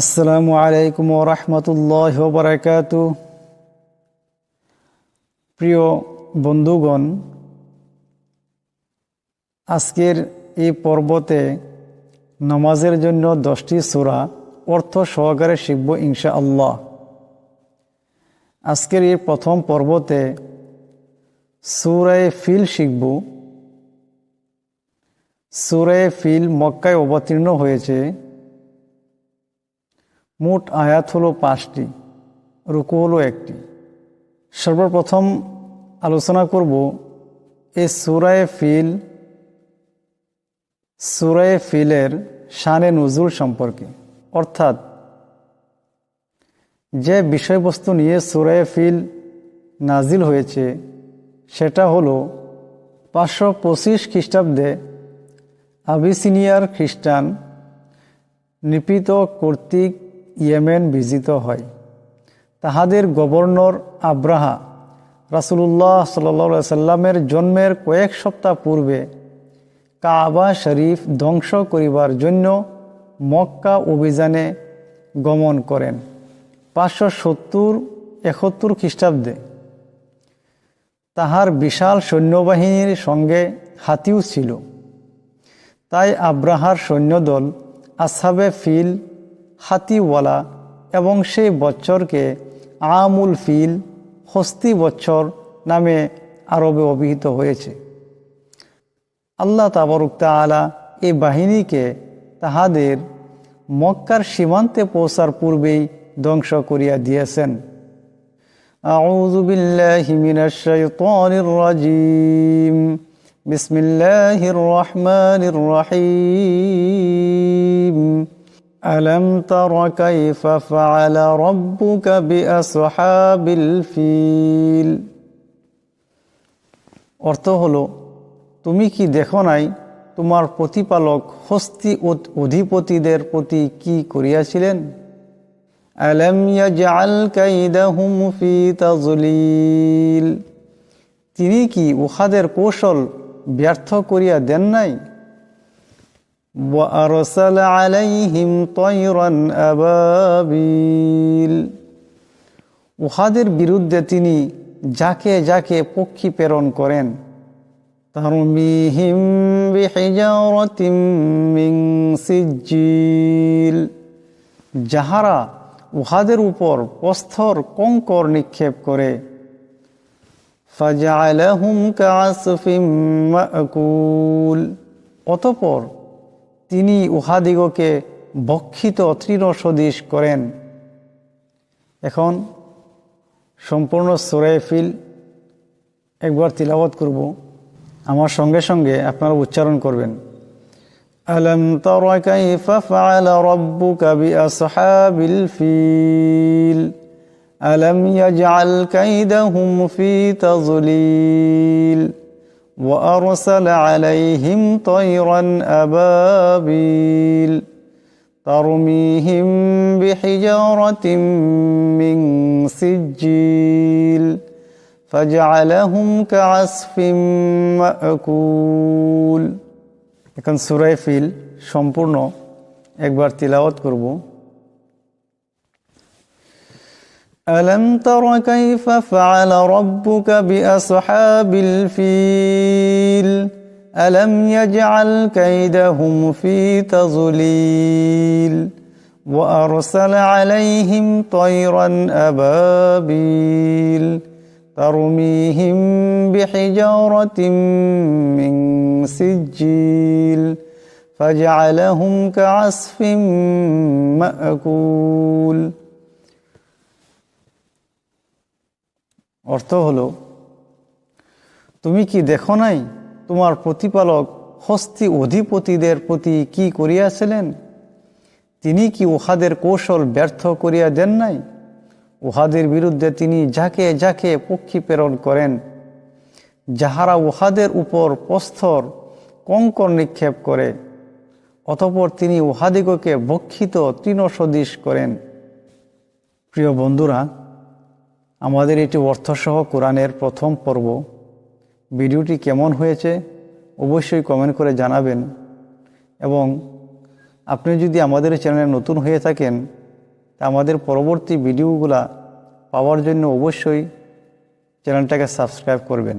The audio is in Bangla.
আসসালামু আলাইকুম রহমতুল্লাহ বারাকাত। প্রিয় বন্ধুগণ, আজকের এই পর্বতে নামাজের জন্য দশটি সুরা অর্থ সহকারে শিখব ইনশা আল্লাহ আজকের এই প্রথম পর্বতে সুরায় ফিল শিখব। সুরায় ফিল মক্কায় অবতীর্ণ হয়েছে। মোট আয়াত হলো পাঁচটি, রুকু হলো একটি। সর্বপ্রথম আলোচনা করব এই সুরায় ফিল, সুরায় ফিলের শানে নজরুল সম্পর্কে। অর্থাৎ যে বিষয়বস্তু নিয়ে সুরায় ফিল নাজিল হয়েছে, সেটা হলো পাঁচশো পঁচিশ খ্রিস্টাব্দে আবিসিনিয়ার খ্রিস্টান নিপীত কর্তৃক ইয়েমেন বিজিত হয়। তাহাদের গভর্নর আব্রাহা রাসুলুল্লাহ সাল্লা সাল্লামের জন্মের কয়েক সপ্তাহ পূর্বে কাবা শরীফ ধ্বংস করিবার জন্য মক্কা অভিযানে গমন করেন। পাঁচশো সত্তর একাত্তর খ্রিস্টাব্দে তাহার বিশাল সৈন্যবাহিনীর সঙ্গে হাতিও ছিল। তাই আব্রাহার সৈন্যদল আসাবে ফিল হাতিওয়ালা এবং সেই বছরকে আমুল ফিল হস্তি বছর নামে আরবে অভিহিত হয়েছে আল্লাহ তাবরুক আলা এই বাহিনীকে তাহাদের মক্কার সীমান্তে পৌঁছার পূর্বেই ধ্বংস করিয়া দিয়েছেন أعوذ بالله من الشيطان الرجيم بسم الله الرحمن الرحيم ألم تر كيف فعل ربك بأصحاب الفيل অর্থ হলো তুমি কি দেখো নাই তোমার প্রতিপালক হস্তি অধিপতিদের প্রতি কি করিয়াছিলেন আলম ইয়াজআল কাইদাহুম ফি তাজলিল তিনি কি উহাদের কৌশল ব্যর্থ করিয়া দেন নাই وأرسل عليهم طيرا أبابيل উহাদের বিরুদ্ধে তিনি যাকে যাকে পক্ষী প্রেরণ করেন তারমিহিম বিহিজারাতিম মিন সিজ্জিল যাহারা উহাদের উপর প্রস্তর কঙ্কর নিক্ষেপ করে ফাজআলাহুম কাআসফিম মাকুল অতপর তিনি উহাদিগকে বক্ষিত তৃণ সদৃশ করেন। এখন সম্পূর্ণ ফিল একবার তিলাবত করব। আমার সঙ্গে সঙ্গে আপনারা উচ্চারণ করবেন। আলম ফিল? আলম ইয়াজআল কাইদাহুম ফি তাজলিল ألم يجعل كيدهم في تضليل وأرسل عليهم طيرا أبابيل ترميهم بحجارة من سجيل فجعلهم كعصف مأكول এখন সুরাই ফিল সম্পূর্ণ একবার তিলাওয়াত করব ألم تر كيف فعل ربك بأصحاب الفيل؟ ألم يجعل كيدهم في تضليل وأرسل عليهم طيرا أبابيل ترميهم بحجارة من سجيل فجعلهم كعصف مأكول. অর্থ হলো, তুমি কি দেখো নাই তোমার প্রতিপালক হস্তি অধিপতিদের প্রতি কি করিয়াছিলেন? তিনি কি উহাদের কৌশল ব্যর্থ করিয়া দেন নাই? উহাদের বিরুদ্ধে তিনি যাকে যাকে পক্ষী প্রেরণ করেন, যাহারা উহাদের উপর প্রস্তর কঙ্কর নিক্ষেপ করে, অতপর তিনি উহাদিগকে বক্ষিত তৃণ সদৃশ করেন। প্রিয় বন্ধুরা আমাদের এটি অর্থসহ কোরআনের প্রথম পর্ব। ভিডিওটি কেমন হয়েছে অবশ্যই কমেন্ট করে জানাবেন। এবং আপনি যদি আমাদের চ্যানেলে নতুন হয়ে থাকেন, তা আমাদের পরবর্তী ভিডিওগুলা পাওয়ার জন্য অবশ্যই চ্যানেলটাকে সাবস্ক্রাইব করবেন।